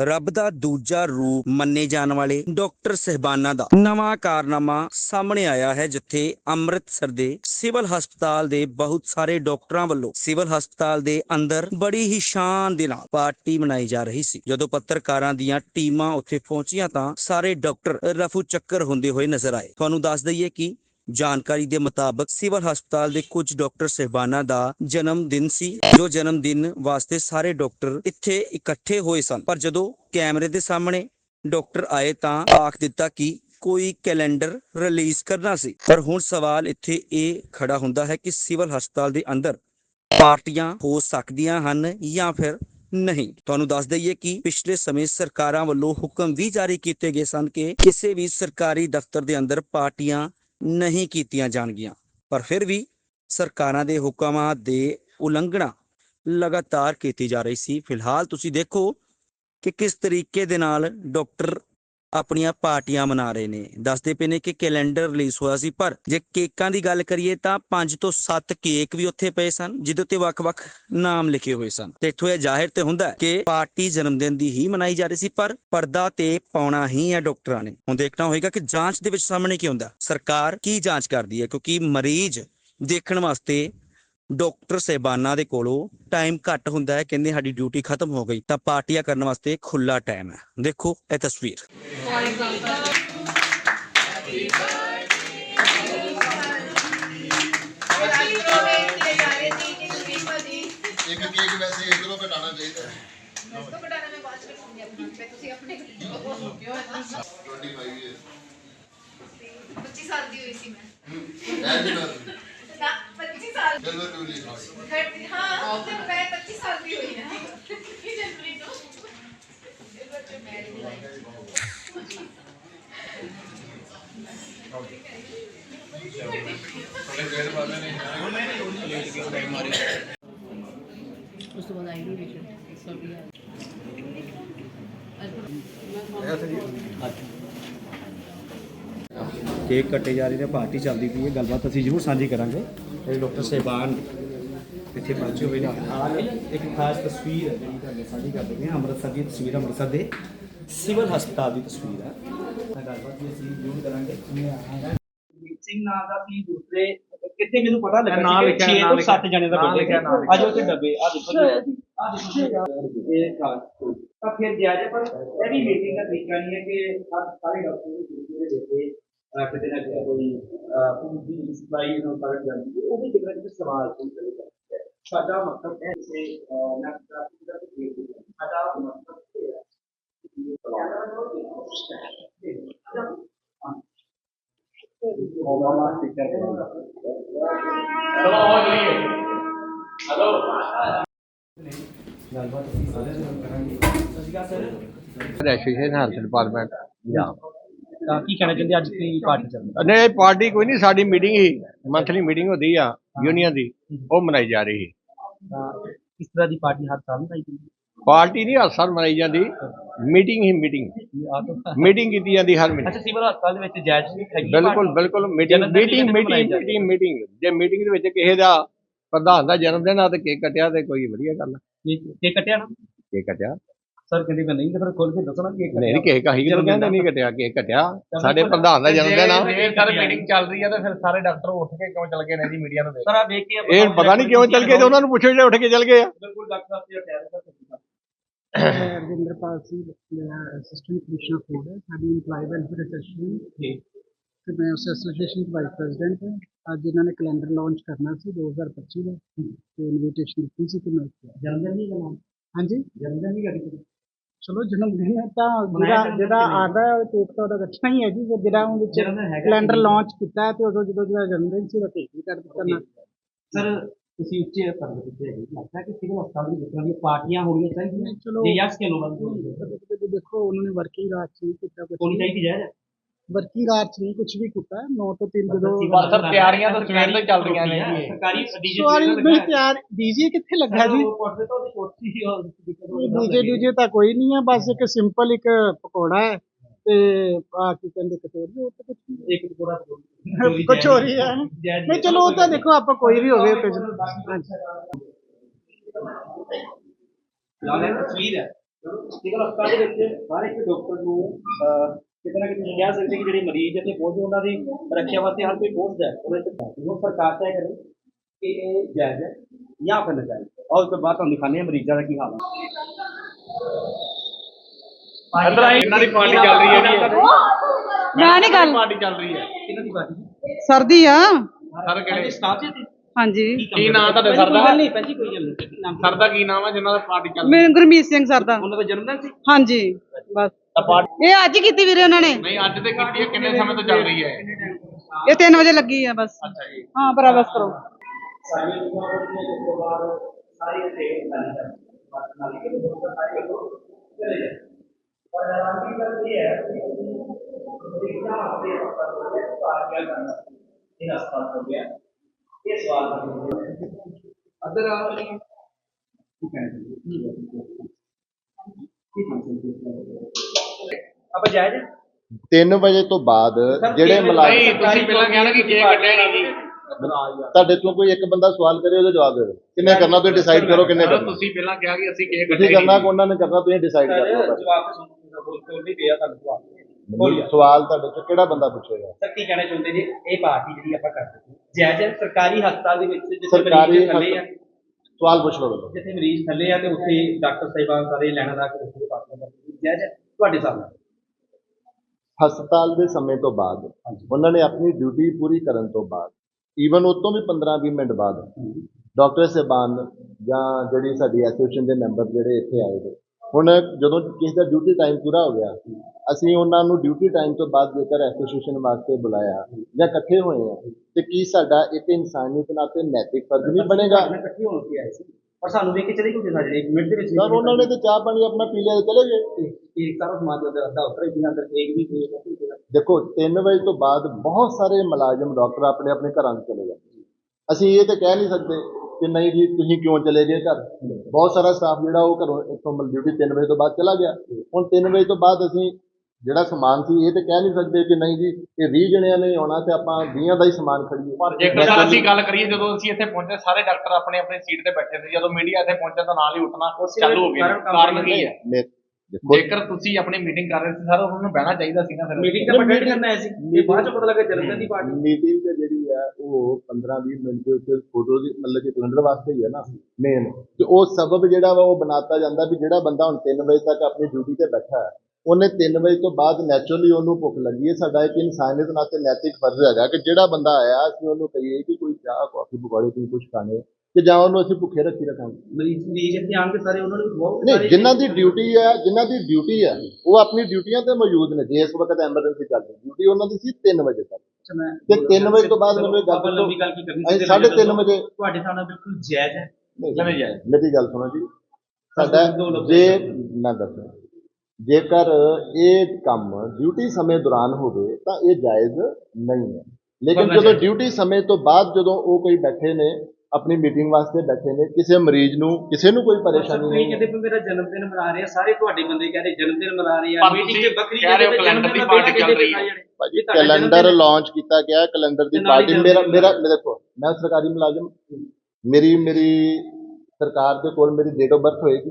ਰੱਬ ਦਾ ਦੂਜਾ ਰੂਪ ਮੰਨੇ ਜਾਣ ਵਾਲੇ ਡਾਕਟਰ ਸਹਿਬਾਨਾ ਦਾ ਨਵਾਂ ਕਾਰਨਾਮਾ ਸਾਹਮਣੇ ਆਇਆ ਹੈ, ਜਿੱਥੇ ਅੰਮ੍ਰਿਤਸਰ ਦੇ ਸਿਵਲ ਹਸਪਤਾਲ ਦੇ ਬਹੁਤ ਸਾਰੇ ਡਾਕਟਰਾਂ ਵੱਲੋਂ ਸਿਵਲ ਹਸਪਤਾਲ ਦੇ ਅੰਦਰ ਬੜੀ ਹੀ ਸ਼ਾਨ ਦੇ ਨਾਲ ਪਾਰਟੀ ਮਨਾਈ ਜਾ ਰਹੀ ਸੀ। ਜਦੋਂ ਪੱਤਰਕਾਰਾਂ ਦੀਆਂ ਟੀਮਾਂ ਉੱਥੇ ਪਹੁੰਚੀਆਂ ਤਾਂ ਸਾਰੇ ਡਾਕਟਰ ਰਫੂ ਚੱਕਰ ਹੁੰਦੇ ਹੋਏ ਨਜ਼ਰ ਆਏ। ਤੁਹਾਨੂੰ ਦੱਸ ਦਈਏ ਕਿ ਜਾਣਕਾਰੀ ਦੇ ਮੁਤਾਬਕ ਸਿਵਲ ਹਸਪਤਾਲ ਦੇ ਕੁਝ ਡਾਕਟਰ ਸਹਿਬਾਨਾ ਦਾ ਜਨਮ ਦਿਨ ਸੀ, ਜੋ ਜਨਮ ਦਿਨ ਵਾਸਤੇ ਸਾਰੇ ਡਾਕਟਰ ਇੱਥੇ ਇਕੱਠੇ ਹੋਏ ਸਨ। ਪਰ ਜਦੋਂ ਕੈਮਰੇ ਦੇ ਸਾਹਮਣੇ ਡਾਕਟਰ ਆਏ ਤਾਂ ਆਖ ਦਿੱਤਾ ਕਿ ਕੋਈ ਕੈਲੰਡਰ ਰਿਲੀਜ਼ ਕਰਨਾ ਸੀ। ਪਰ ਹੁਣ ਸਵਾਲ ਇੱਥੇ ਇਹ ਖੜਾ ਹੁੰਦਾ ਹੈ ਕਿ ਸਿਵਲ ਹਸਪਤਾਲ ਦੇ ਅੰਦਰ ਪਾਰਟੀਆਂ ਹੋ ਸਕਦੀਆਂ ਹਨ ਜਾਂ ਫਿਰ ਨਹੀਂ। ਤੁਹਾਨੂੰ ਦੱਸ ਦਈਏ ਕਿ ਪਿਛਲੇ ਸਮੇਂ ਸਰਕਾਰਾਂ ਵੱਲੋਂ ਹੁਕਮ ਵੀ ਜਾਰੀ ਕੀਤੇ ਗਏ ਸਨ ਕਿ ਕਿਸੇ ਵੀ ਸਰਕਾਰੀ ਦਫ਼ਤਰ ਦੇ ਅੰਦਰ ਪਾਰਟੀਆਂ ਨਹੀਂ ਕੀਤੀਆਂ ਜਾਣਗੀਆਂ। ਪਰ ਫਿਰ ਵੀ ਸਰਕਾਰਾਂ ਦੇ ਹੁਕਮਾਂ ਦੇ ਉਲੰਘਣਾ ਲਗਾਤਾਰ ਕੀਤੀ ਜਾ ਰਹੀ ਸੀ। ਫਿਲਹਾਲ ਤੁਸੀਂ ਦੇਖੋ ਕਿ ਕਿਸ ਤਰੀਕੇ ਦੇ ਨਾਲ ਡਾਕਟਰ ਆਪਣੀਆਂ ਪਾਰਟੀਆਂ ਮਨਾ ਰਹੇ ਨੇ। ਦੱਸਦੇ ਪਏ ਨੇ ਕਿ ਕੈਲੰਡਰ ਰਿਲੀਜ਼ ਹੋਇਆ ਸੀ, ਪਰ ਜੇ ਕੇਕਾਂ ਦੀ ਗੱਲ ਕਰੀਏ ਤਾਂ 5 ਤੋਂ 7 ਕੇਕ ਵੀ ਉੱਥੇ ਪਏ ਸਨ, ਜਿਹਦੇ ਉੱਤੇ ਵੱਖ-ਵੱਖ ਨਾਮ ਲਿਖੇ ਹੋਏ ਸਨ। ਤੇ ਇੱਥੋਂ ਇਹ ਜ਼ਾਹਿਰ ਤੇ ਹੁੰਦਾ ਕਿ ਪਾਰਟੀ ਜਨਮ ਦਿਨ ਦੀ ਹੀ ਮਨਾਈ ਜਾ ਰਹੀ ਸੀ, ਪਰ ਪਰਦਾ ਤੇ ਪਾਉਣਾ ਹੀ ਹੈ ਡਾਕਟਰਾਂ ਨੇ। ਹੁਣ ਦੇਖਣਾ ਹੋਏਗਾ ਕਿ ਜਾਂਚ ਦੇ ਵਿੱਚ ਸਾਹਮਣੇ ਕੀ ਹੁੰਦਾ। ਸਰਕਾਰ ਕੀ ਜਾਂਚ ਕਰਦੀ ਹੈ, ਕਿਉਂਕਿ ਮਰੀਜ਼ ਦੇਖਣ ਵਾਸਤੇ ਡਾਕਟਰ ਸਹਿਬਾਨਾ ਦੇ ਕੋਲੋਂ ਟਾਈਮ ਘੱਟ ਹੁੰਦਾ ਹੈ ਕਹਿੰਦੇ ਸਾਡੀ ਡਿਊਟੀ ਖਤਮ ਹੋ ਗਈ ਤਾਂ ਪਾਰਟੀਆਂ ਕਰਨ ਵਾਸਤੇ ਖੁੱਲਾ ਟਾਈਮ ਹੈ। ਦੇਖੋ ਇਹ ਤਸਵੀਰ। ਇੱਕ ਕੇਕ ਵੈਸੇ ਇਧਰੋਂ ਘਟਾਣਾ ਚਾਹੀਦਾ ਹੈ। 25 ਹੈ ਸਾਲ ਦੀ ਹੋਈ ਸੀ ਮੈਂ। ਐ ਜਿਹੜਾ ਨਾ। 25 ਸਾਲ ਚਲੋ ਤੂੰ ਲਿਖ ਦੀ ਹਾਂ ਉਸ ਦਿਨ ਮੈਂ 25 ਸਾਲ ਦੀ ਹੋਈ ਨਾ ਕੀ ਜਨਵਰੀ ਤੋਂ ਉਸ ਤੋਂ ਬਾਅਦ ਆਈਡੀ ਵਿੱਚ ਸਭ ਵੀ ਕੇਕ ਕੱਟੇ ਜਾ ਰਹੇ ਨੇ, ਪਾਰਟੀ ਚੱਲਦੀ ਪਈ ਹੈ, ਗੱਲਬਾਤ ਅਸੀਂ ਜ਼ਰੂਰ ਸਾਂਝੀ ਕਰਾਂਗੇ। ਇਹ ਡਾਕਟਰ ਸਹਿਬਾਨ ਇੱਥੇ ਪਹੁੰਚੇ ਹੋਏ ਨੇ। ਹਾਲ ਇੱਕ ਖਾਸ ਤਸਵੀਰ ਹੈ ਜਿਹੜੀ ਤੁਹਾਡੇ ਸਾਂਝੀ ਕਰ ਰਹੇ ਹਾਂ। ਅੰਮ੍ਰਿਤਸਰ ਦੀ ਤਸਵੀਰ ਅੰਮ੍ਰਿਤਸਰ ਦੇ ਸਿਵਲ ਹਸਪਤਾਲ ਦੀ ਤਸਵੀਰ ਹੈ। ਤਾਂ ਗੱਲਬਾਤ ਵੀ ਅਸੀਂ ਜ਼ਰੂਰ ਕਰਾਂਗੇ। ਜਗਜੀਤ ਸਿੰਘ ਨਾਂ ਦਾ ਸੀ ਦੂਸਰੇ ਕਿੱਥੇ ਮੈਨੂੰ ਪਤਾ ਲੱਗਾ ਨਾਂ ਲਿਖਿਆ, ਕਿ 6 ਨਾਂ ਲਿਖਿਆ। 7 ਜਣੇ ਦਾ ਨਾਂ ਅੱਜ ਉੱਥੇ ਡੱਬੇ ਆ ਦੇਖੋ ਜੀ। ਆ ਦੇਖੋ ਇਹ ਖਾਸ ਤਾਂ ਫਿਰ ਜਾਜੇ ਪਰ ਇਹ ਵੀ ਮੀਟਿੰਗ ਦਾ ਤਰੀਕਾ ਨਹੀਂ ਹੈ ਕਿ ਸਾਰੇ ਡਾਕਟਰ ਦੇ ਦੂਸਰੇ ਦੇ ਕੇ ਅਹ, ਕਿਤੇ ਨਾ ਕਿਤੇ ਕੋਈ ਫੂਡ ਦੀ ਸਪਲਾਈ ਨੂੰ ਕਰਨ ਜਾਂਦੀ ਹੈ ਉਹ ਵੀ ਕਿਤੇ ਨਾ ਕਿਤੇ ਸਵਾਲ ਕੋਈ ਕਰੇਗਾ ਸਾਡਾ ਮਕਸਦ ਹੈ ਕਿ ਨਾ ਦਾ ਸਾਡਾ ਮਕਸਦ ਇਹ ਹੈ ਕਿ ਗੱਲਬਾਤ ਅਸੀਂ ਨਾਲ ਕਰਾਂਗੇ ਸਤਿ ਸ਼੍ਰੀ ਅਕਾਲ ਸਰ। ਰੈਸ਼ੀਅਨ ਹੈਲਥ ਡਿਪਾਰਟਮੈਂਟ ਪੰਜਾਬ। ਤਾਂ ਕੀ ਕਹਿਣਾ ਚਾਹੁੰਦੇ ਅੱਜ ਦੀ ਪਾਰਟੀ ਚੱਲ ਰਹੀ ਨਹੀਂ ਪਾਰਟੀ ਕੋਈ ਨਹੀਂ ਸਾਡੀ ਮੀਟਿੰਗ ਹੀ ਮੰਥਲੀ ਮੀਟਿੰਗ ਹੁੰਦੀ ਆ ਯੂਨੀਅਨ ਦੀ ਉਹ ਮਨਾਈ ਜਾ ਰਹੀ ਹੈ। ਤਾਂ ਇਸ ਤਰ੍ਹਾਂ ਦੀ ਪਾਰਟੀ ਹਰ ਸਾਲ ਬਣਾਈ ਜਾਂਦੀ ਪਾਰਟੀ ਨਹੀਂ ਹਰ ਸਾਲ ਮਨਾਈ ਜਾਂਦੀ ਮੀਟਿੰਗ ਹੀ ਮੀਟਿੰਗ। ਤਾਂ ਮੀਟਿੰਗ ਕੀਤੀ ਜਾਂਦੀ ਹਰ ਮਹੀਨੇ। ਅੱਛਾ ਸਿਵਲ ਹਸਪਤਾਲ ਦੇ ਵਿੱਚ ਜਾਇਜ਼ ਵੀ ਹੈਗੀ ਬਿਲਕੁਲ ਬਿਲਕੁਲ ਮੀਟਿੰਗ ਜਨਮ ਦਿਨ ਮੀਟਿੰਗ ਮਨਾਈ ਮੀਟਿੰਗ ਜਾਂਦੀ ਮੀਟਿੰਗ। ਮੀਟਿੰਗ ਜੇ ਮੀਟਿੰਗ ਦੇ ਵਿੱਚ ਕਿਸੇ ਦਾ ਪ੍ਰਧਾਨ ਦਾ ਜਨਮ ਦਿਨ ਆ ਤੇ ਕੇਕ ਕੱਟਿਆ ਤੇ ਕੋਈ ਵਧੀਆ ਗੱਲ ਆ। ਕੇ ਕੱਟਿਆ ਨਾ? ਕੇਕ ਕੱਟਿਆ। ਸਰ ਕਹਿੰਦੇ ਮੈਂ ਨਹੀਂ ਤਾਂ ਫਿਰ ਖੋਲ ਕੇ ਦੱਸੋ ਨਾ ਕੀ ਨਹੀਂ ਕੇਕ ਆਹੀ ਕਿਉਂ ਕਹਿੰਦੇ ਨਹੀਂ ਕੱਟਿਆ ਕੇਕ ਕੱਟਿਆ ਸਾਡੇ ਪ੍ਰਧਾਨ ਦਾ ਜਨਮ ਦਿਨ ਆ। ਇਹ ਸਰ ਮੀਟਿੰਗ ਚੱਲ ਰਹੀ ਹੈ ਤਾਂ ਫਿਰ ਸਾਰੇ ਡਾਕਟਰ ਉੱਠ ਕੇ ਕਿਉਂ ਚੱਲ ਗਏ ਨੇ ਜੀ ਮੀਡੀਆ ਨੂੰ ਦੇਖ ਸਰ ਆ ਵੇਖ ਕੇ ਇਹ ਪਤਾ ਨਹੀਂ ਕਿਉਂ ਚੱਲ ਗਏ ਤੇ ਉਹਨਾਂ ਨੂੰ ਪੁੱਛੋ ਜਿਹੜੇ ਉੱਠ ਕੇ ਚੱਲ ਗਏ ਆ। ਬਿਲਕੁਲ ਡਾਕਟਰ ਸਾਹਿਬ ਜੀ ਕਹਿ ਰਹੇ ਸਰ ਮੈਂ ਰਵਿੰਦਰਪਾਲ ਸਿੰਘ ਮੇਰਾ ਅਸਿਸਟੈਂਟ ਕਮਿਸ਼ਨਰ ਫੂਡ ਹੈ ਸਾਡੀ ਇੰਪਲਾਈ ਵੈਲਫੇਅਰ ਐਸੋਸੀਏਸ਼ਨ ਜੀ। ਤੇ ਮੈਂ ਉਸ ਐਸੋਸੀਏਸ਼ਨ ਦਾ ਵਾਈਸ ਪ੍ਰੈਜ਼ੀਡੈਂਟ ਹਾਂ। ਅੱਜ ਇਹਨਾਂ ਨੇ ਕੈਲੰਡਰ ਲਾਂਚ ਕਰਨਾ ਸੀ 2025 ਦਾ। ਤੇ ਇਨਵੀਟੇਸ਼ਨ ਦਿੱਤੀ ਸੀ ਤੇ ਮੈਂ। ਜਨਮ ਦਿਨ ਨਹੀਂ ਕਰਨਾ ਹਾਂਜੀ। ਜਨਮ ਦਿਨ ਨਹੀਂ ਕਰਨਾ ਚਲੋ ਜਨਮ ਦਿਨ ਹੈ ਤਾਂ ਜਿਹੜਾ ਜਿਹੜਾ? ਆਦਾ ਹੈ ਉਹ ਕੇਕ ਤਾਂ ਉਹਦਾ ਅੱਛਾ ਹੀ ਹੈ ਜੀ। ਜਿਹੜਾ ਉਹਦੇ ਵਿੱਚ ਕੈਲੰਡਰ? ਲਾਂਚ ਕੀਤਾ ਹੈ ਤੇ ਉਦੋਂ ਜਦੋਂ ਜਿਹੜਾ ਜਨਮ ਦਿਨ ਸੀ ਉਹਦਾ ਕੇਕ ਵੀ ਕੱਟ ਦਿੱਤਾ ਨਾ। ਸਰ ਤੁਸੀਂ ਉੱਚੇ ਪਦ ਤੇ ਹੈਗੇ ਲੱਗਦਾ ਕਿ ਸਿਵਲ ਹਸਪਤਾਲ ਦੀ ਦੀ ਪਾਰਟੀਆਂ ਹੋਣੀਆਂ ਚਾਹੀਦੀਆਂ ਜੇ ਯਸ ਕੇ ਲੋਕਾਂ ਨੂੰ ਦੇਖੋ ਉਹਨਾਂ ਨੇ ਵਰਕਿੰਗ ਰਾਤ ਨਹੀਂ ਕੀਤਾ ਕੁਝ ਹੋਣੀ ਚਾਹੀਦੀ ਜਾਇਜ਼ ਵਰਕਿੰਗ ਰਾਤ ਚ ਨਹੀਂ ਕੁਝ ਵੀ ਕੀਤਾ 9 ਤੋਂ 3 ਜਦੋਂ ਸਰ ਤਿਆਰੀਆਂ ਤਾਂ ਸਵੇਰ ਤੋਂ ਚੱਲ ਰਹੀਆਂ ਨੇ ਜੀ। ਸਰਕਾਰੀ ਡੀਜੇ ਸਵਾਰੀ ਨਹੀਂ ਤਿਆਰ ਡੀਜੇ ਕਿੱਥੇ ਲੱਗਾ ਜੀ? ਪੜਦੇ ਤਾਂ ਉਹਦੀ ਛੋਟੀ ਸੀ ਉਹ ਡੀਜੇ ਡੂਜੇ ਤਾਂ ਕੋਈ ਨਹੀਂ ਹੈ ਬਸ ਇੱਕ ਸਿੰਪਲ ਇੱਕ ਪਕੌੜਾ ਹੈ ਤੇ ਆ ਕੀ ਕਹਿੰਦੇ ਕਚੋਰੀ ਉਹ ਤਾਂ ਕੁਝ ਨਹੀਂ ਇੱਕ ਪੂਰਾ ਕਚੋਰੀ ਹੈ ਨਹੀਂ ਚਲੋ ਉਹ ਤਾਂ ਦੇਖੋ ਆਪਾਂ ਕੋਈ ਵੀ ਹੋਵੇ ਤੇ ਹਾਂਜੀ। ਲਾਲੇ ਤਸਵੀਰ ਹੈ। ਸਿਵਲ ਹਸਪਤਾਲ ਦੇ ਵਿੱਚ ਹਰ ਇੱਕ ਡਾਕਟਰ ਨੂੰ ਅਹ, ਕਿਤੇ ਨਾ ਕਿਤੇ ਕਹਿ ਸਕਦੇ ਕਿ ਜਿਹੜੇ ਮਰੀਜ਼ ਇੱਥੇ ਪਹੁੰਚੇ ਉਹਨਾਂ ਦੀ ਰੱਖਿਆ ਵਾਸਤੇ ਹਰ ਕੋਈ ਪਹੁੰਚਦਾ ਹੈ ਉਹਦੇ ਤੇ ਹੁਣ ਸਰਕਾਰ ਤੈਅ ਕਰੇ ਕਿ ਇਹ ਜਾਇਜ਼ ਹੈ ਜਾਂ ਫਿਰ ਨਜਾਇਜ਼ ਹੈ। ਔਰ ਉਸ ਤੋਂ ਬਾਅਦ ਤੁਹਾਨੂੰ ਹਾਂ ਮਰੀਜ਼ਾਂ ਦਾ ਕੀ ਹਾਲ ਹੈ। ਅੰਦਰ ਆਈ। ਇਹਨਾਂ ਦੀ ਪਾਰਟੀ ਚੱਲ ਰਹੀ ਹੈ ਜੀ। ਮੈਂ ਨਹੀਂ ਗੱਲ ਪਾਰਟੀ ਚੱਲ ਰਹੀ ਹੈ। ਇਹਨਾਂ ਦੀ ਬਾਤ ਸਰਦੀ ਆ। ਸਰ ਕਿਹੜੇ? ਸਟਾਫ ਜੀ। ਹਾਂਜੀ। ਕੀ ਨਾਂ ਤੁਹਾਡੇ ਸਰ ਦਾ ਨਹੀਂ ਭੈਣ ਜੀ ਕੋਈ ਗੱਲ ਨਹੀਂ। ਕੀ ਨਾਮ ਸਰ ਦਾ ਕੀ ਨਾਮ ਹੈ ਜਿਨ੍ਹਾਂ ਦਾ ਪਾਰਟੀ ਚੱਲ ਮੇਰੇ ਗੁਰਮੀਤ ਸਿੰਘ ਸਰ ਦਾ ਉਹਨਾਂ ਦਾ ਜਨਮ ਦਿਨ ਸੀ? ਹਾਂਜੀ। ਪਾਰਟੀ ਇਹ ਅੱਜ ਹੀ ਕੀਤੀ ਵੀਰੇ ਉਹਨਾਂ ਨੇ ਨਹੀਂ ਅੱਜ ਤੇ ਕੀਤੀ ਹੈ ਕਿੰਨੇ ਸਮੇਂ ਤੋਂ ਚੱਲ ਰਹੀ ਹੈ ਇਹ 3 ਵਜੇ ਲੱਗੀ ਆ ਬਸ ਅੱਛਾ ਜੀ ਹਾਂ ਬਰਾਬਰ ਕਰੋ ਸਾਰੀ ਉਮਰ ਦੇ ਉਸ ਤੋਂ ਬਾਅਦ ਸਾਰੀ ਤੇ ਖਾਲੀ ਕਰ ਨਾਲੀ ਕੇ ਦੋਸਤ ਦੇ ਆਪਾਂ ਜਾਇਜ਼ ਹੈ? 3 ਵਜੇ ਤੋਂ ਬਾਅਦ ਜਿਹੜੇ ਨਹੀਂ ਮੁਲਾਜ਼ਮ ਤੁਸੀਂ ਪਹਿਲਾਂ ਕਹਿਣਾ ਕਿ ਕੇਕ ਕੱਟਿਆ ਨਹੀਂ ਜੀ। ਤੁਹਾਡੇ ਤੋਂ ਕੋਈ ਇੱਕ ਬੰਦਾ ਸਵਾਲ ਕਰੇ ਉਹਦਾ ਜਵਾਬ ਦੇ ਦਿਓ। ਕਿੰਨੇ ਕਰਨਾ ਤੁਸੀਂ ਡਿਸਾਈਡ ਕਰੋ ਕਿੰਨੇ ਸਰ, ਕਰਨਾ। ਤੁਸੀਂ ਪਹਿਲਾਂ ਕਿਹਾ ਕਿ ਅਸੀਂ ਕੇਕ ਤੁਸੀਂ ਕੱਟਿਆ ਕਰਨਾ ਉਹਨਾਂ ਨੇ ਕਰਨਾ ਤੁਸੀਂ ਡਿਸਾਈਡ ਕਰ ਲਓ ਸਰ ਬਸ। ਜਵਾਬ ਤੇ ਸੁਣੋ ਬੋਲ ਕੇ ਨਹੀਂ ਪਿਆ ਜਵਾਬ। ਸਵਾਲ ਤੁਹਾਡੇ ਤੋਂ ਕਿਹੜਾ ਬੰਦਾ ਪੁੱਛੇਗਾ? ਸਰ ਕੀ ਕਹਿਣਾ ਚਾਹੁੰਦੇ ਜੀ? ਇਹ ਪਾਰਟੀ ਜਿਹੜੀ ਆਪਾਂ ਕਰਦੇ ਹਾਂ। ਜਾਇਜ਼ ਹੈ ਸਰਕਾਰੀ ਹਸਪਤਾਲ ਦੇ ਵਿੱਚ ਜਿੱਥੇ ਸਰਕਾਰੀ ਮਰੀਜ਼ ਥੱਲੇ ਆ। ਸਵਾਲ ਪੁੱਛ ਲਓ ਮੈਨੂੰ। ਜਿੱਥੇ ਮਰੀਜ਼ ਥੱਲੇ ਆ ਤੇ ਉੱਥੇ ਡਾਕਟਰ ਸਾਹਿਬਾਨ ਸਾਰੇ ਲੈਣਾ ਦਾ ਕੇ ਉੱਥੇ ਪਾਰਟੀ ਕਰਦੇ ਜਾਇਜ਼ ਹੈ। ਤੁਹਾਡੇ ਸਾਹਮਣੇ ਹਸਪਤਾਲ ਦੇ ਸਮੇਂ ਤੋਂ ਬਾਅਦ ਉਹਨਾਂ ਨੇ ਆਪਣੀ ਡਿਊਟੀ ਪੂਰੀ ਕਰਨ ਤੋਂ ਬਾਅਦ ਈਵਨ ਉਸ ਤੋਂ ਵੀ 15-20 ਮਿੰਟ ਬਾਅਦ ਡਾਕਟਰ ਸਾਹਿਬਾਨ ਜਾਂ ਜਿਹੜੀ ਸਾਡੀ ਐਸੋਸੀਏਸ਼ਨ ਦੇ ਮੈਂਬਰ ਜਿਹੜੇ ਇੱਥੇ ਆਏ ਨੇ ਹੁਣ ਜਦੋਂ ਕਿਸੇ ਦਾ ਡਿਊਟੀ ਟਾਈਮ ਪੂਰਾ ਹੋ ਗਿਆ ਅਸੀਂ ਉਹਨਾਂ ਨੂੰ ਡਿਊਟੀ ਟਾਈਮ ਤੋਂ ਬਾਅਦ ਜੇਕਰ ਐਸੋਸੀਏਸ਼ਨ ਵਾਸਤੇ ਬੁਲਾਇਆ ਜਾਂ ਇਕੱਠੇ ਹੋਏ ਆ ਤੇ ਕੀ ਸਾਡਾ ਇੱਕ ਇਨਸਾਨੀਅਤ ਨਾਤੇ ਨੈਤਿਕ ਫਰਜ਼ ਨਹੀਂ ਬਣੇਗਾ? ਨਾਲ ਇਕੱਠੇ ਹੋਣ ਕੇ ਆਏ ਸੀ। ਪਰ ਸਾਨੂੰ ਦੇਖ ਕੇ ਚਲੇ ਗਏ ਸਾਡੇ ਇੱਕ ਮਿੰਟ ਦੇ ਵਿੱਚ ਸਰ ਉਹਨਾਂ ਨੇ ਤੇ ਚਾਹ ਪਾਣੀ ਆਪਣਾ ਪੀ ਲਿਆ ਤੇ ਚਲੇ ਗਏ। ਇੱਕ ਸਾਰਾ ਸਮਾਜ ਦਾ ਅੱਧਾ ਉੱਤਰ ਹੀ ਅੰਦਰ ਇੱਕ ਵੀ ਕੋਈ ਦੇਖੋ 3 ਵਜੇ ਤੋਂ ਬਾਅਦ ਬਹੁਤ ਸਾਰੇ ਮੁਲਾਜ਼ਮ ਡਾਕਟਰ ਆਪਣੇ ਆਪਣੇ ਘਰਾਂ ਨੂੰ ਚਲੇ ਜਾਂਦੇ ਅਸੀਂ ਇਹ ਤਾਂ ਕਹਿ ਨਹੀਂ ਸਕਦੇ ਕਿ ਨਹੀਂ ਜੀ ਤੁਸੀਂ ਕਿਉਂ ਚਲੇ ਗਏ ਘਰ? ਬਹੁਤ ਸਾਰਾ ਸਟਾਫ ਜਿਹੜਾ ਉਹ ਘਰੋਂ ਇੱਥੋਂ ਡਿਊਟੀ 3 ਵਜੇ ਤੋਂ ਬਾਅਦ ਚਲਾ ਗਿਆ। ਹੁਣ 3 ਵਜੇ ਤੋਂ ਬਾਅਦ ਅਸੀਂ ਜਿਹੜਾ ਸਮਾਨ ਸੀ ਇਹ ਤਾਂ ਕਹਿ ਨਹੀਂ ਸਕਦੇ ਕਿ ਨਹੀਂ ਜੀ ਇਹ 20 ਜਣਿਆਂ ਨੇ ਆਉਣਾ ਤੇ ਆਪਾਂ 20 ਦਾ ਹੀ ਸਮਾਨ ਖੜੀਏ ਪਰ ਜੇਕਰ ਅਸੀਂ ਗੱਲ ਕਰੀਏ ਜਦੋਂ ਅਸੀਂ ਇੱਥੇ ਪਹੁੰਚੇ ਸਾਰੇ ਡਾਕਟਰ ਆਪਣੇ ਆਪਣੇ ਸੀਟ ਤੇ ਬੈਠੇ ਸੀ। ਜਦੋਂ ਮੀਡੀਆ ਇੱਥੇ ਪਹੁੰਚਿਆ ਤਾਂ ਨਾਲ ਹੀ ਉੱਠਣਾ ਚਾਲੂ ਹੋ ਗਿਆ ਕਾਰਨ ਕੀ ਹੈ? ਜੇਕਰ ਤੁਸੀਂ ਆਪਣੀ ਮੀਟਿੰਗ ਕਰ ਰਹੇ ਸੀ ਸਰ ਉਹਨਾਂ ਨੂੰ ਬਹਿਣਾ ਚਾਹੀਦਾ ਸੀ ਨਾ ਫਿਰ। ਮੀਟਿੰਗ ਤਾਂ ਅਟੈਂਡ ਕਰਨਾ ਸੀ ਇਹ ਬਾਅਦ ਚ ਪਤਾ ਲੱਗਾ ਦਿਨ ਦੀ ਪਾਰਟੀ। ਮੀਟਿੰਗ ਤੇ ਜਿਹੜੀ ਹੈ ਉਹ 15-20 ਮਿੰਟ ਦੇ ਉੱਤੇ ਫੋਟੋ ਦੀ ਮਤਲਬ ਕਿ ਕੈਲੰਡਰ ਵਾਸਤੇ ਹੀ ਹੈ ਨਾ ਮੇਨ ਤੇ ਉਹ ਸਬਬ ਜਿਹੜਾ ਵਾ ਉਹ ਬਣਾਤਾ ਜਾਂਦਾ ਵੀ ਜਿਹੜਾ ਬੰਦਾ ਹੁਣ 3 ਵਜੇ ਤੱਕ ਆਪਣੀ ਡਿਊਟੀ ਤੇ ਬੈਠਾ ਹੈ। ਉਹਨੇ 3 ਵਜੇ ਤੋਂ ਬਾਅਦ ਨੈਚੁਰਲੀ ਉਹਨੂੰ ਭੁੱਖ ਲੱਗੀ ਹੈ। ਸਾਡਾ ਇੱਕ ਇਨਸਾਨੀਅਤ ਨਾਤੇ ਨੈਤਿਕ ਫਰਜ਼ ਹੈਗਾ ਕਿ ਜਿਹੜਾ ਬੰਦਾ ਆਇਆ ਅਸੀਂ ਉਹਨੂੰ ਕਹੀਏ ਕਿ ਕੋਈ ਚਾਹ ਕਾਫੀ ਪਕੌੜੇ ਤੁਸੀਂ ਕੁਝ ਖਾਣੇ ਕਿ ਜਾਂ ਉਹਨੂੰ ਅਸੀਂ ਭੁੱਖੇ ਰੱਖੀ ਰੱਖਾਂਗੇ। ਮਰੀਜ਼ ਮਰੀਜ਼ ਇੱਥੇ ਆਣ ਕੇ ਸਾਰੇ ਉਹਨਾਂ ਨੂੰ ਬਹੁਤ ਨਹੀਂ ਜਿਨ੍ਹਾਂ ਦੀ ਡਿਊਟੀ ਹੈ ਜਿਨ੍ਹਾਂ ਦੀ ਡਿਊਟੀ ਹੈ ਉਹ ਆਪਣੀ ਡਿਊਟੀਆਂ ਤੇ ਮੌਜੂਦ ਨੇ। ਜੇ ਇਸ ਵਕਤ ਐਮਰਜੈਂਸੀ ਚੱਲ ਰਹੀ ਡਿਊਟੀ ਉਹਨਾਂ ਦੀ ਸੀ 3 ਵਜੇ ਤੱਕ। ਤੇ 3 ਵਜੇ ਤੋਂ ਬਾਅਦ ਮੈਨੂੰ ਗੱਲ ਲੰਬੀ ਗੱਲ ਕੀ ਕਰਨੀ ਸੀ, ਸਾਢੇ ਤਿੰਨ ਦੱਸੋ। ਵਜੇ ਤੁਹਾਡੇ ਸਾਹਮਣੇ ਬਿਲਕੁਲ ਜਾਇਜ਼ ਹੈ। ਕਿਵੇਂ ਜਾਏ ਮੇਰੀ ਗੱਲ ਸੁਣੋ ਜੀ। ਸਾਡਾ ਜੇ ਮੈਂ ਦੱਸਾਂ। ਜੇਕਰ ਇਹ ਕੰਮ ਡਿਊਟੀ ਸਮੇਂ ਦੌਰਾਨ ਹੋਵੇ ਤਾਂ ਇਹ ਜਾਇਜ਼ ਨਹੀਂ ਹੈ। ਲੇਕਿਨ ਜਦੋਂ। ਡਿਊਟੀ ਸਮੇਂ ਤੋਂ ਬਾਅਦ ਜਦੋਂ ਉਹ ਕੋਈ ਬੈਠੇ ਨੇ ਆਪਣੀ ਮੀਟਿੰਗ ਵਾਸਤੇ ਬੈਠੇ ਨੇ ਕਿਸੇ ਮਰੀਜ਼ ਨੂੰ ਕਿਸੇ ਨੂੰ ਕੋਈ ਪਰੇਸ਼ਾਨੀ ਨਹੀਂ ਕਹਿੰਦੇ ਵੀ ਮੇਰਾ ਜਨਮ ਦਿਨ ਮਨਾ ਰਹੇ ਆ ਸਾਰੇ ਤੁਹਾਡੇ ਬੰਦੇ ਕਹਿੰਦੇ ਜਨਮ ਦਿਨ ਮਨਾ ਰਹੇ ਆ ਮੀਟਿੰਗ ਤੇ ਬੱਕਰੀ ਕਹਿੰਦੇ calendar ਦੀ party ਚੱਲ ਰਹੀ ਹੈ। ਭਾਜੀ ਕੈਲੰਡਰ ਲਾਂਚ ਕੀਤਾ ਗਿਆ ਕੈਲੰਡਰ ਦੀ ਪਾਰਟੀ ਮੇਰਾ ਮੇਰਾ ਦੇਖੋ ਮੈਂ ਸਰਕਾਰੀ ਮੁਲਾਜ਼ਮ ਮੇਰੀ ਮੇਰੀ ਸਰਕਾਰ ਦੇ ਕੋਲ ਮੇਰੀ ਡੇਟ ਆਫ ਬਰਥ ਹੋਏਗੀ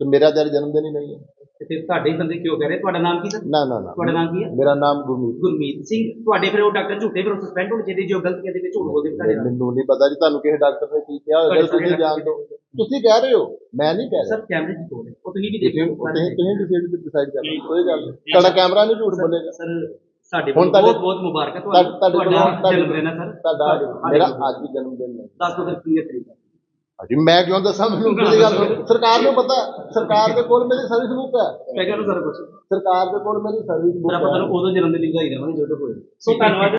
ਤੇ ਮੇਰਾ ਜਨਮ ਦਿਨ ਹੀ ਨਹੀਂ ਹੈ। ਤੇ ਫਿਰ ਤੁਹਾਡੇ ਬੰਦੇ ਕਿਉਂ ਕਹਿ ਰਹੇ? ਤੁਹਾਡਾ ਨਾਮ ਕੀ ਸਰ? ਨਾ ਨਾ ਨਾ। ਤੁਹਾਡਾ ਨਾਮ ਕੀ ਹੈ? ਮੇਰਾ ਨਾਮ ਗੁਰਮੀਤ। ਗੁਰਮੀਤ ਸਿੰਘ। ਤੁਹਾਡੇ ਫਿਰ ਉਹ ਡਾਕਟਰ ਝੂਠੇ ਫਿਰ ਸਸਪੈਂਡ ਹੋਣੇ ਚਾਹੀਦੇ ਜੋ ਗਲਤ ਕਹਿੰਦੇ ਵਿੱਚ ਝੂਠ ਬੋਲਦੇ ਤੁਹਾਡੇ ਨਾਲ। ਮੈਨੂੰ ਨਹੀਂ ਪਤਾ ਜੀ ਤੁਹਾਨੂੰ ਕਿਸੇ ਡਾਕਟਰ ਨੇ ਕੀ ਕਿਹਾ ਹੋਵੇਗਾ ਤੁਸੀਂ ਜਾਣ ਦੋ ਤੁਸੀਂ ਕਹਿ ਰਹੇ ਹੋ ਮੈਂ ਨਹੀਂ ਕਹਿ ਰਿਹਾ। ਸਰ ਕੈਮਰੇ ਚ ਕੋਲ ਉਹ ਤੁਸੀਂ ਵੀ ਤੁਸੀਂ ਦੇਖੋ ਤੁਸੀਂ ਤੁਸੀਂ ਡਿਸਾਈਡ ਡਿਸਾਈਡ ਕਰ ਲਓ ਕੋਈ ਗੱਲ ਨਹੀਂ। ਤੁਹਾਡਾ ਕੈਮਰਾ ਨਹੀਂ ਝੂਠ ਬੋਲੇਗਾ। ਸਰ ਸਾਡੇ ਹੁਣ ਬਹੁਤ ਤੁਹਾਡੇ- ਬਹੁਤ ਮੁਬਾਰਕ। ਹੈ ਤੁਹਾਡੇ ਤੁਹਾਨੂੰ ਤੁਹਾਡੇ ਤੁਹਾਡਾ ਜਨਮ ਦਿਨ ਹੈ ਸਰ। ਤੁਹਾਡਾ ਮੇਰਾ ਅੱਜ ਜਨਮ ਦਿਨ ਨਹੀਂ ਦੱਸ ਦੋ ਫਿਰ ਕੀ ਹੈ। ਹਾਂਜੀ ਮੈਂ ਕਿਉਂ ਦੱਸਾਂ ਮੈਨੂੰ ਕਿਹੜੀ ਗੱਲ ਸਰਕਾਰ ਨੂੰ ਪਤਾ ਹੈ, ਸਰਕਾਰ ਦੇ ਕੋਲ ਮੇਰੀ ਸਰਵਿਸ ਬੁੱਕ ਹੈ। ਮੈਂ ਕਹਿੰਦਾ ਸਰ ਕੁਝ ਸਰਕਾਰ ਦੇ ਕੋਲ ਮੇਰੀ ਸਰਵਿਸ ਸਰ ਬੁੱਕ ਆਪਾਂ ਹੈ। ਤੁਹਾਨੂੰ ਉਦੋਂ ਜਨਮ ਦਿਨ ਦੀ ਵਧਾਈ ਦੇਵਾਂਗੇ ਜਦੋਂ ਹੋਏ ਸੋ ਧੰਨਵਾਦ।